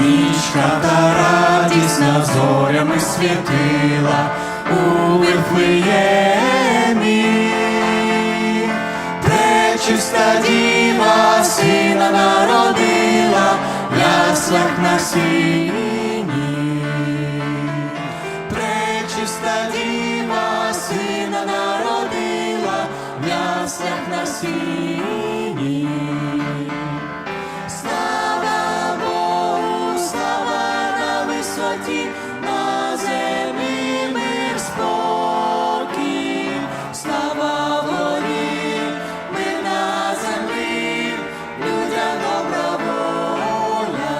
Ніч та радісна зорями світила у Вифлеємі. Пречиста діва сина народила в яслах на сіні. Пречиста діва сина народила в яслах на сіні. святі, на землі мир спокій, слава горі, ми на землі, людям добра воля.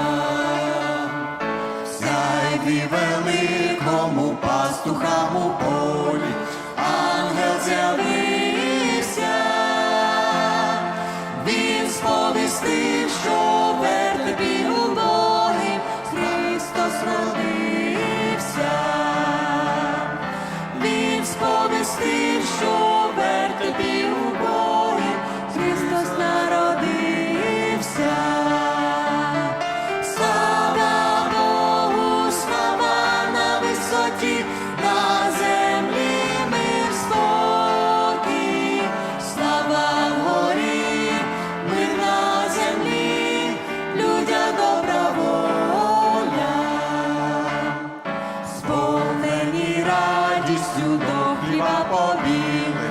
радістю до хліба побіли,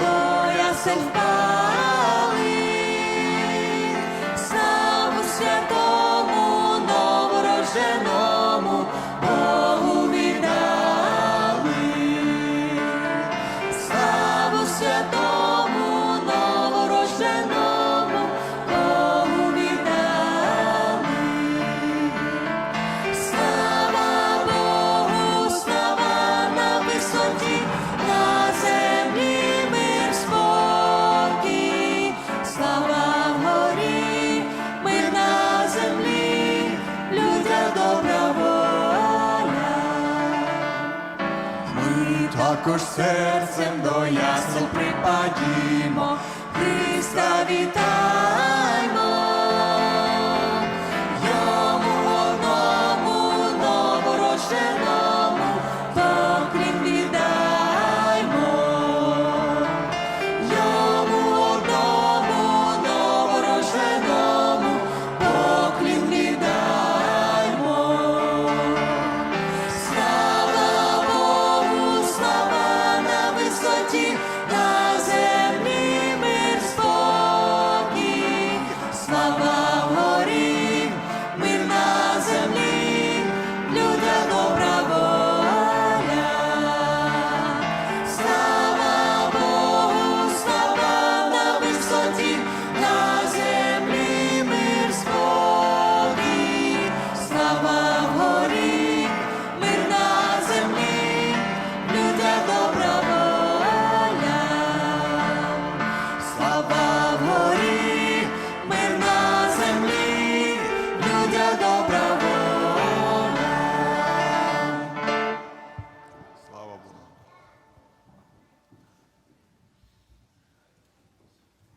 бо я се впав. також серцем до ясу припадімо, Христа вітаємо.